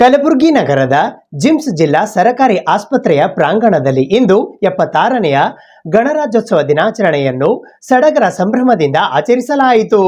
ಕಲಬುರಗಿ ನಗರದ ಜಿಮ್ಸ್ ಜಿಲ್ಲಾ ಸರಕಾರಿ ಆಸ್ಪತ್ರೆಯ ಪ್ರಾಂಗಣದಲ್ಲಿ ಇಂದು ಎಪ್ಪತ್ತಾರನೆಯ ಗಣರಾಜ್ಯೋತ್ಸವ ದಿನಾಚರಣೆಯನ್ನು ಸಡಗರ ಸಂಭ್ರಮದಿಂದ ಆಚರಿಸಲಾಯಿತು.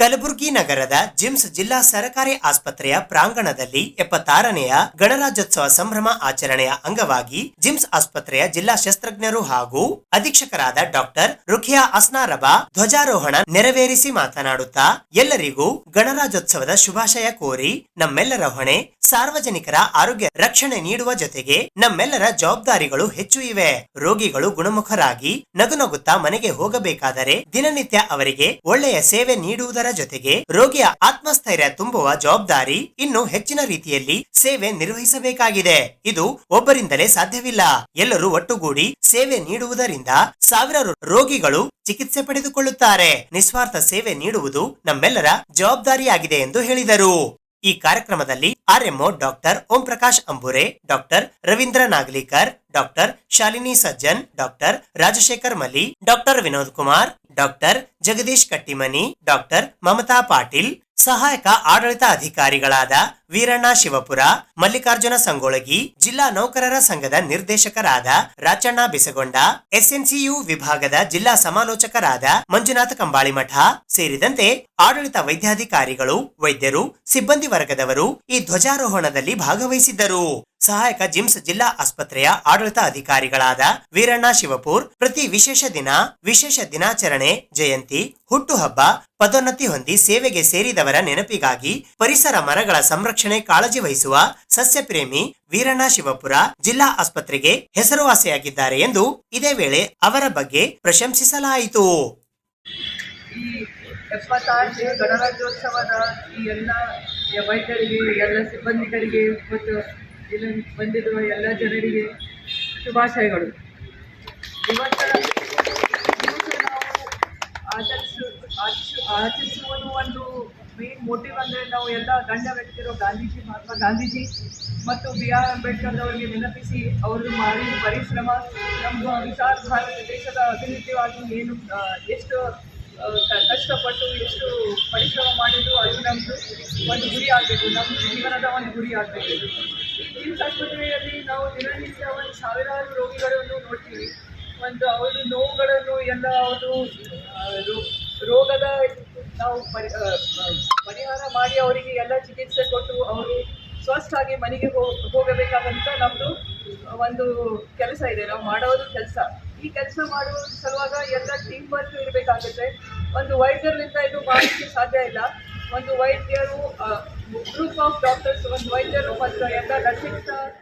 ಕಲಬುರಗಿ ನಗರದ ಜಿಮ್ಸ್ ಜಿಲ್ಲಾ ಸರಕಾರಿ ಆಸ್ಪತ್ರೆಯ ಪ್ರಾಂಗಣದಲ್ಲಿ ಎಪ್ಪತ್ತಾರನೆಯ ಗಣರಾಜ್ಯೋತ್ಸವ ಸಂಭ್ರಮ ಆಚರಣೆಯ ಅಂಗವಾಗಿ ಜಿಮ್ಸ್ ಆಸ್ಪತ್ರೆಯ ಜಿಲ್ಲಾ ಶಸ್ತ್ರಜ್ಞರು ಹಾಗೂ ಅಧೀಕ್ಷಕರಾದ ಡಾಕ್ಟರ್ ರುಖಿಯಾ ಅಸ್ನಾರಬ ಧ್ವಜಾರೋಹಣ ನೆರವೇರಿಸಿ ಮಾತನಾಡುತ್ತಾ, ಎಲ್ಲರಿಗೂ ಗಣರಾಜ್ಯೋತ್ಸವದ ಶುಭಾಶಯ ಕೋರಿ ನಮ್ಮೆಲ್ಲರ ಹೊಣೆ. ಸಾರ್ವಜನಿಕರ ಆರೋಗ್ಯ ರಕ್ಷಣೆ ನೀಡುವ ಜೊತೆಗೆ ನಮ್ಮೆಲ್ಲರ ಜವಾಬ್ದಾರಿಗಳು ಹೆಚ್ಚು ಇವೆ. ರೋಗಿಗಳು ಗುಣಮುಖರಾಗಿ ನಗುನಗುತ್ತಾ ಮನೆಗೆ ಹೋಗಬೇಕಾದರೆ ದಿನನಿತ್ಯ ಅವರಿಗೆ ಒಳ್ಳೆಯ ಸೇವೆ ನೀಡುವುದರ ಜೊತೆಗೆ ರೋಗಿಯ ಆತ್ಮಸ್ಥೈರ್ಯ ತುಂಬುವ ಜವಾಬ್ದಾರಿ ಇನ್ನು ಹೆಚ್ಚಿನ ರೀತಿಯಲ್ಲಿ ಸೇವೆ ನಿರ್ವಹಿಸಬೇಕಾಗಿದೆ. ಇದು ಒಬ್ಬರಿಂದಲೇ ಸಾಧ್ಯವಿಲ್ಲ. ಎಲ್ಲರೂ ಒಟ್ಟುಗೂಡಿ ಸೇವೆ ನೀಡುವುದರಿಂದ ಸಾವಿರಾರು ರೋಗಿಗಳು ಚಿಕಿತ್ಸೆ ಪಡೆದುಕೊಳ್ಳುತ್ತಾರೆ. ನಿಸ್ವಾರ್ಥ ಸೇವೆ ನೀಡುವುದು ನಮ್ಮೆಲ್ಲರ ಜವಾಬ್ದಾರಿಯಾಗಿದೆ ಎಂದು ಹೇಳಿದರು. ಈ ಕಾರ್ಯಕ್ರಮದಲ್ಲಿ RMO doctor Om Prakash Ambure, doctor Ravindra Nagalikar, doctor Shalini Sajjan, doctor Rajashekar Mali, doctor Vinod Kumar, doctor Jagadish Kattimani, doctor Mamata Patil ಸಹಾಯಕ ಆಡಳಿತ ಅಧಿಕಾರಿಗಳಾದ ವೀರಣ್ಣ ಶಿವಪುರ, ಮಲ್ಲಿಕಾರ್ಜುನ ಸಂಗೊಳಗಿ, ಜಿಲ್ಲಾ ನೌಕರರ ಸಂಘದ ನಿರ್ದೇಶಕರಾದ ರಾಚಣ್ಣ ಬಿಸಗೊಂಡ, ಎಸ್ಎನ್ಸಿಯು ವಿಭಾಗದ ಜಿಲ್ಲಾ ಸಮಾಲೋಚಕರಾದ ಮಂಜುನಾಥ ಕಂಬಾಳಿಮಠ ಸೇರಿದಂತೆ ಆಡಳಿತ ವೈದ್ಯಾಧಿಕಾರಿಗಳು, ವೈದ್ಯರು, ಸಿಬ್ಬಂದಿ ವರ್ಗದವರು ಈ ಧ್ವಜಾರೋಹಣದಲ್ಲಿ ಭಾಗವಹಿಸಿದ್ದರು. ಸಹಾಯಕ ಜಿಮ್ಸ್ ಜಿಲ್ಲಾ ಆಸ್ಪತ್ರೆಯ ಆಡಳಿತ ಅಧಿಕಾರಿಗಳಾದ ವೀರಣ್ಣ ಶಿವಪೂರ್, ಪ್ರತಿ ವಿಶೇಷ ದಿನ, ವಿಶೇಷ ದಿನಾಚರಣೆ, ಜಯಂತಿ, ಹುಟ್ಟುಹಬ್ಬ, ಪದೋನ್ನತಿ ಹೊಂದಿ ಸೇವೆಗೆ ಸೇರಿದವರ ನೆನಪಿಗಾಗಿ ಪರಿಸರ ಮರಗಳ ಸಂರಕ್ಷಣೆ ಕಾಳಜಿ ವಹಿಸುವ ಸಸ್ಯ ಪ್ರೇಮಿ ವೀರಣ್ಣ ಶಿವಪುರ ಜಿಲ್ಲಾ ಆಸ್ಪತ್ರೆಗೆ ಹೆಸರುವಾಸಿಯಾಗಿದ್ದಾರೆ ಎಂದು ಇದೇ ವೇಳೆ ಅವರ ಬಗ್ಗೆ ಪ್ರಶಂಸಿಸಲಾಯಿತು. ಎಪ್ಪತ್ತಾರನೇ ಗಣರಾಜ್ಯೋತ್ಸವದ ಈ ಎಲ್ಲ ವೈದ್ಯರಿಗೆ, ಎಲ್ಲ ಸಿಬ್ಬಂದಿಗಳಿಗೆ ಮತ್ತು ಇಲ್ಲಿ ಬಂದಿರುವ ಎಲ್ಲ ಜನರಿಗೆ ಶುಭಾಶಯಗಳು. ಇವತ್ತ ಆಚರಿಸು ಆಚರಿಸು, ಆಚರಿಸುವುದು ಒಂದು ಮೇನ್ ಮೋಟಿವ್ ಅಂದರೆ ನಾವು ಎಲ್ಲ ಗಂಡ ವ್ಯಕ್ತಿರೋ ಗಾಂಧೀಜಿ, ಮಹಾತ್ಮ ಗಾಂಧೀಜಿ ಮತ್ತು ಬಿ ಆರ್ ಅಂಬೇಡ್ಕರ್ ಅವರಿಗೆ ನೆನಪಿಸಿ ಅವರು ಮಾಡಿದ ಪರಿಶ್ರಮ, ನಮ್ಮ ವಿಶಾಲ ಭಾರತ ದೇಶದ ಅಭಿವೃದ್ಧಿಯಾಗಿ ಏನು ಎಷ್ಟು ಕಷ್ಟಪಟ್ಟು ಎಷ್ಟು ಪರಿಶ್ರಮ ಮಾಡಿದ್ರು ಅದು ನಮ್ಮದು ಒಂದು ಗುರಿ ಆಗಬೇಕು ನಮ್ಮ ಜೀವನದ ಒಂದು ಗುರಿ ಆಗಬೇಕು. ಈ ಜಿಮ್ಸ್ ಆಸ್ಪತ್ರೆಯಲ್ಲಿ ನಾವು ದಿನನಿತ್ಯ ಒಂದು ಸಾವಿರಾರು ರೋಗಿಗಳನ್ನು ನೋಡ್ತೀವಿ. ಒಂದು ಅವರು ನೋವುಗಳನ್ನು ಎಲ್ಲ ಅವರು ರೋಗದ ನಾವು ಪರಿಹಾರ ಮಾಡಿ ಅವರಿಗೆ ಎಲ್ಲ ಚಿಕಿತ್ಸೆ ಕೊಟ್ಟು ಅವರು ಸ್ವಸ್ಥಾಗಿ ಮನೆಗೆ ಹೋಗಬೇಕಾದಂಥ ನಮ್ಮದು ಒಂದು ಕೆಲಸ ಇದೆ. ನಾವು ಮಾಡೋದು ಕೆಲಸ. ಈ ಕೆಲಸ ಮಾಡುವ ಸಲುವಾಗ ಎಲ್ಲ ಟೀಮ್ ವರ್ಕ್ ಇರಬೇಕಾಗುತ್ತೆ. ಒಂದು ವೈದ್ಯರಿಂದ ಇದು ಮಾಡಲಿಕ್ಕೆ ಸಾಧ್ಯ ಇಲ್ಲ. ಒಂದು ವೈದ್ಯರು ಗ್ರೂಪ್ ಆಫ್ ಡಾಕ್ಟರ್ಸ್ ಒಂದು ವೈದ್ಯರು ಮತ್ತು ಎಲ್ಲ ನರ್ಸಿಂಗ್ ಸ್ಟಾಫ್